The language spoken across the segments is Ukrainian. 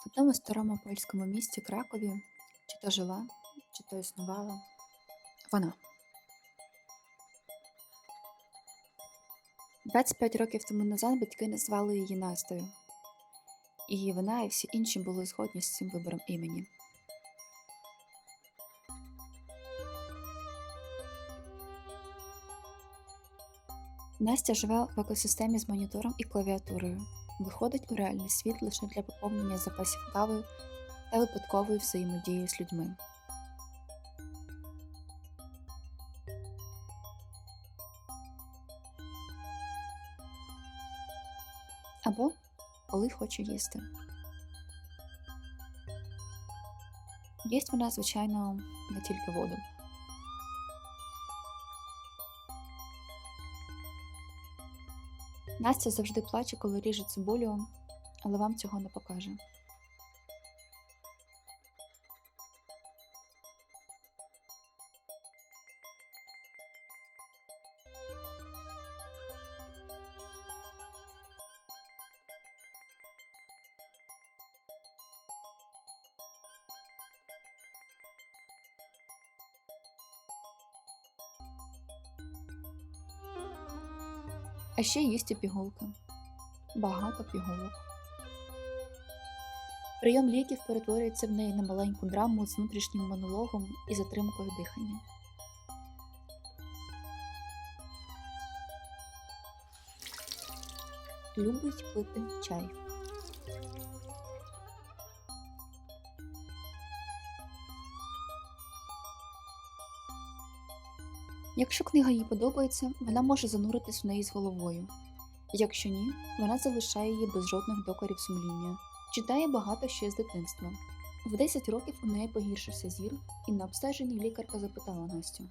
В одному старому польському місті Кракові чи то жила, чи то існувала вона. 25 років тому назад батьки назвали її Настею. І вона, і всі інші були згодні з цим вибором імені. Настя живе в екосистемі з монітором і клавіатурою. Виходить у реальний світ лише для поповнення запасів кави та випадкової взаємодії з людьми. Або коли хоче їсти. Їсть вона, звичайно, не тільки воду. Настя завжди плаче, коли ріже цибулю, але вам цього не покаже. А ще їсть пігулки. Багато пігулок. Прийом ліків перетворюється в неї на маленьку драму з внутрішнім монологом і затримкою дихання. Любить пити чай. Якщо книга їй подобається, вона може зануритись в неї з головою. Якщо ні, вона залишає її без жодних докорів сумління. Читає багато ще з дитинства. В 10 років у неї погіршився зір, і на обстеженні лікарка запитала Настю: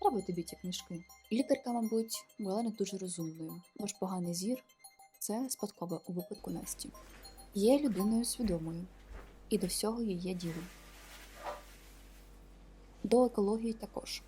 Треба тобі ці книжки. Лікарка, мабуть, була не дуже розумною, бо ж поганий зір це спадкове у випадку Насті. Є людиною свідомою, і до всього є діло. До екології також.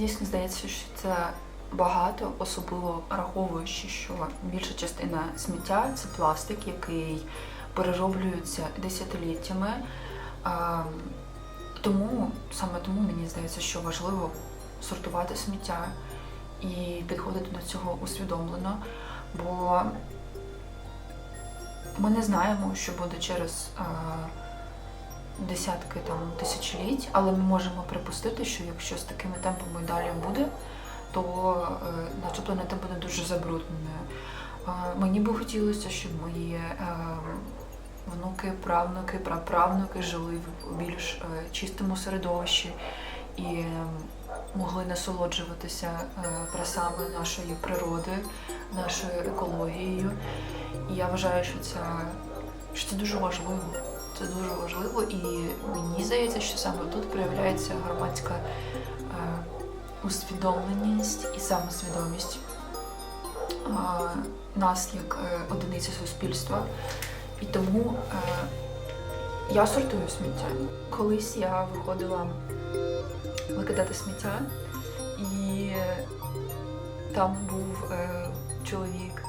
Дійсно здається, що це багато, особливо враховуючи, що більша частина сміття це пластик, який перероблюється десятиліттями. Тому саме тому мені здається, що важливо сортувати сміття і підходити до цього усвідомлено, бо ми не знаємо, що буде через десятки там тисячоліть, але ми можемо припустити, що якщо з такими темпами далі буде, то е, наша планета буде дуже забрудненою. Е, Мені би хотілося, щоб мої е, внуки, правнуки, праправнуки жили в більш чистому середовищі і могли насолоджуватися красами нашої природи, нашою екологією. І я вважаю, що це, що це дуже важливо. Це дуже важливо, і мені здається, що саме тут проявляється громадська е, усвідомленість і самосвідомість е, нас як е, одиниці суспільства. І тому е, я сортую сміття. Колись я виходила викидати сміття, і там був е, чоловік.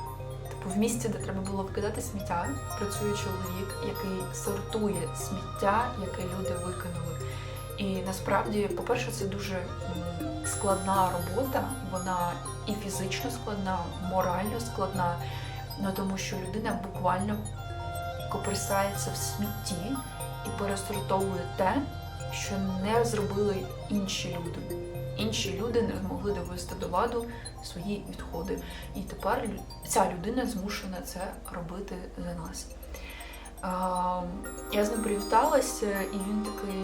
Типу, в місті, де треба було викидати сміття, працює чоловік, який сортує сміття, яке люди викинули. І насправді, по-перше, це дуже складна робота, вона і фізично складна, морально складна, ну, тому що людина буквально копирсається в смітті і пересортовує те, що не зробили інші люди. Інші люди не змогли довести до ладу свої відходи. І тепер ця людина змушена це робити за нас. Я з ним привіталася, і він такий.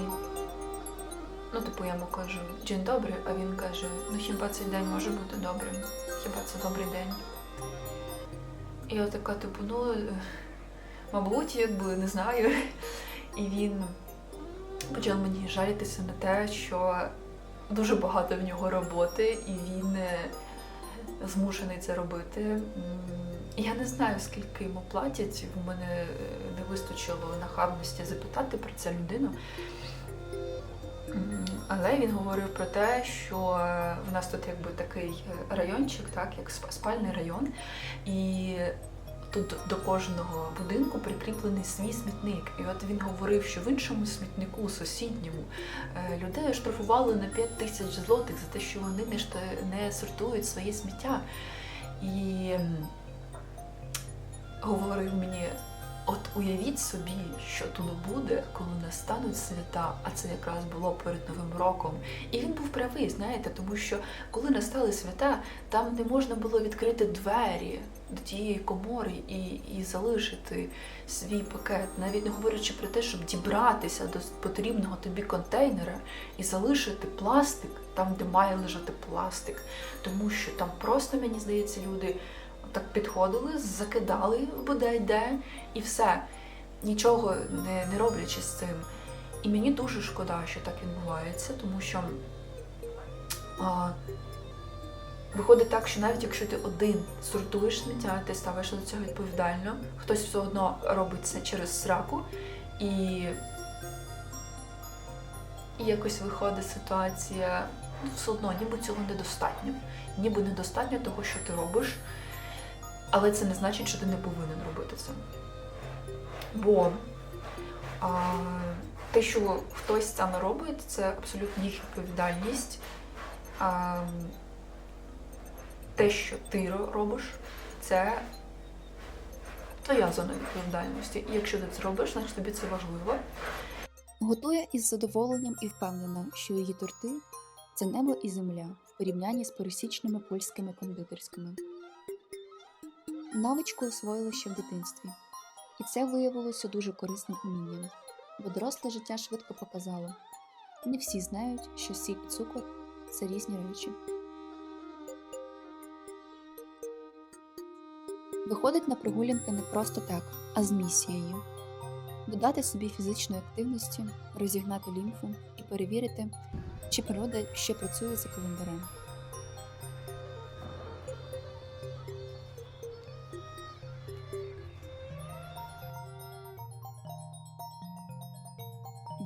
Ну, типу, я йому кажу, День добрий, а він каже: ну хіба цей день може бути добрим? Хіба це добрий день? І я така, типу, ну, мабуть, якби не знаю. І він почав мені жалітися на те, що дуже багато в нього роботи, і він е, змушений це робити. Я не знаю, скільки йому платять. У мене е, не вистачило нахабності запитати про це людину. Але він говорив про те, що е, в нас тут якби такий райончик, так, як спальний район, і тут до кожного будинку прикріплений свій смітник. І от він говорив, що в іншому смітнику, сусідньому, е, людей штрафували на 5 тисяч злотих за те, що вони не, сортують своє сміття. І говорив мені. От уявіть собі, що тут буде, коли настануть свята, а це якраз було перед Новим роком. І він був правий, знаєте, тому що коли настали свята, там не можна було відкрити двері до тієї комори і, і залишити свій пакет, навіть не говорячи про те, щоб дібратися до потрібного тобі контейнера і залишити пластик там, де має лежати пластик. Тому що там просто, мені здається, люди так підходили, закидали бодай де, і все. Нічого не, не роблячи з цим. І мені дуже шкода, що так відбувається, тому що а, виходить так, що навіть якщо ти один сортуєш сміття, ти ставиш до цього відповідально, хтось все одно робить це через сраку, і, і якось виходить ситуація, ну, все одно, ніби цього недостатньо. Ніби недостатньо того, що ти робиш, але це не значить, що ти не повинен робити це. Бо а, те, що хтось саме робить, це абсолютно їх відповідальність. А, те, що ти робиш, це твоя зона відповідальності. І якщо ти це робиш, значить тобі це важливо. Готує із задоволенням і впевнена, що її торти це небо і земля в порівнянні з пересічними польськими кондитерськими. Навичку освоїла ще в дитинстві, і це виявилося дуже корисним умінням, бо доросле життя швидко показало. Не всі знають, що сіль і цукор це різні речі. Виходить на прогулянки не просто так, а з місією додати собі фізичної активності, розігнати лімфу і перевірити, чи природа ще працює за календарем.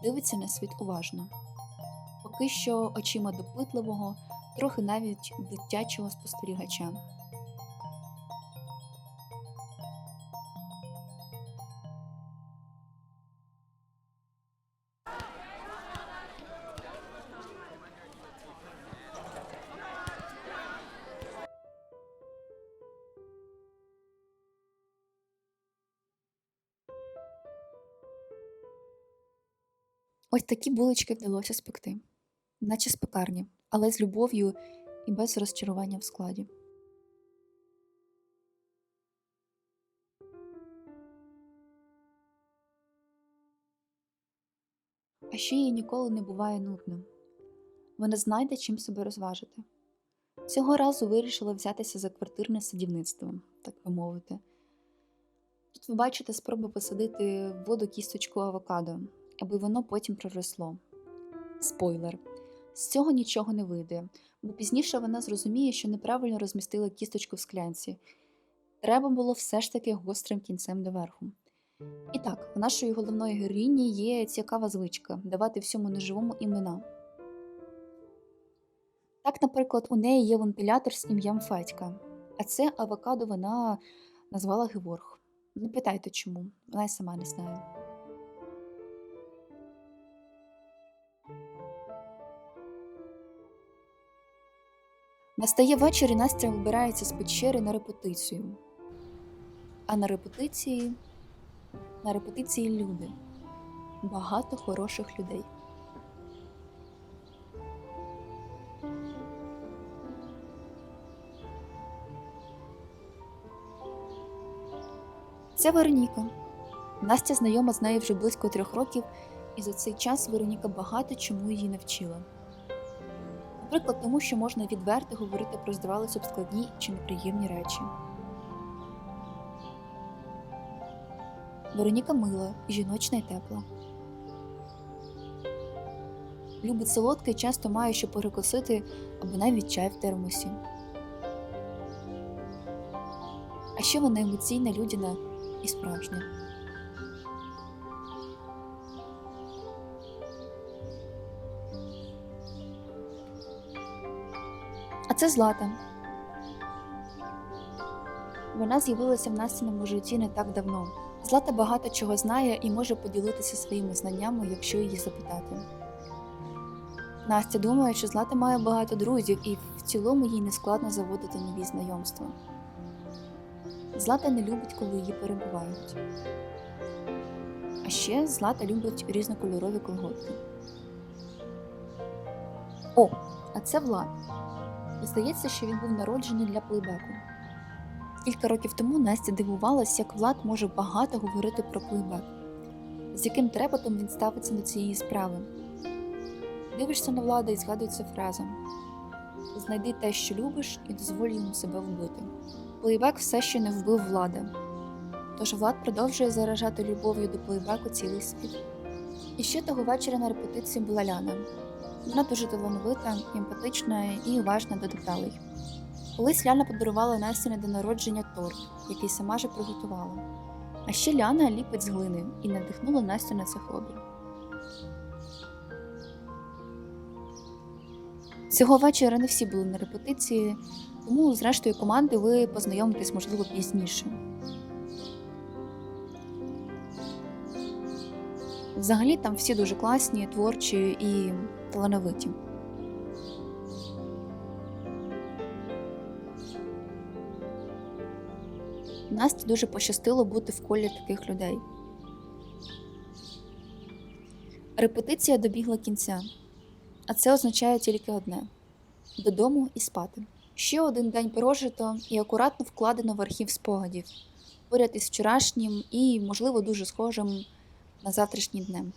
Дивиться на світ уважно, поки що очима допитливого, трохи навіть дитячого спостерігача. Ось такі булочки вдалося спекти, наче з пекарні, але з любов'ю і без розчарування в складі. А ще їй ніколи не буває нудно. Вона знайде, чим себе розважити. Цього разу вирішила взятися за квартирне садівництво, так би мовити. Тут ви бачите спробу посадити в воду кісточку авокадо, аби воно потім проросло. Спойлер: з цього нічого не вийде, бо пізніше вона зрозуміє, що неправильно розмістила кісточку в склянці. Треба було все ж таки гострим кінцем доверху. І так, в нашої головної героїні є цікава звичка давати всьому неживому імена. Так, наприклад, у неї є вентилятор з ім'ям Федька, а це авокадо вона назвала Геворг. Не питайте чому, вона й сама не знає. Настає вечір і Настя вибирається з печери на репетицію. А на репетиції на репетиції люди. Багато хороших людей. Це Вероніка. Настя знайома з нею вже близько трьох років, і за цей час Вероніка багато чому її навчила. Наприклад, тому що можна відверто говорити про здавалося б складні чи неприємні речі. Вероніка мила, жіночна і тепла. любить солодке часто має що перекусити або навіть чай в термосі. А ще вона емоційна, людяна і справжня. Це Злата. Вона з'явилася в Настіному житті не так давно. Злата багато чого знає і може поділитися своїми знаннями, якщо її запитати. Настя думає, що Злата має багато друзів, і в цілому їй не складно заводити нові знайомства. Злата не любить, коли її перебувають. А ще Злата любить різнокольорові колготки. О, а це Влад. Здається, що він був народжений для плейбеку. Кілька років тому Настя дивувалась, як Влад може багато говорити про плейбек, з яким трепетом він ставиться до цієї справи. Дивишся на влада і згадується фраза Знайди те, що любиш, і дозволь йому себе вбити. Плейбек все ще не вбив влада, тож Влад продовжує заражати любов'ю до плейбеку цілий світ. І ще того вечора на репетиції була Ляна. Вона дуже талановита, емпатична і уважна до деталей. Колись Ляна подарувала Насті на день народження торт, який сама же приготувала. А ще Ляна ліпить з глини і надихнула Настю на це хобі. Цього вечора не всі були на репетиції, тому з рештою команди ви познайомитесь, можливо, пізніше. Взагалі там всі дуже класні, творчі і талановиті. Насті дуже пощастило бути в колі таких людей. Репетиція добігла кінця, а це означає тільки одне додому і спати. Ще один день прожито і акуратно вкладено в архів спогадів, поряд із вчорашнім і, можливо, дуже схожим на завтрашнім днем.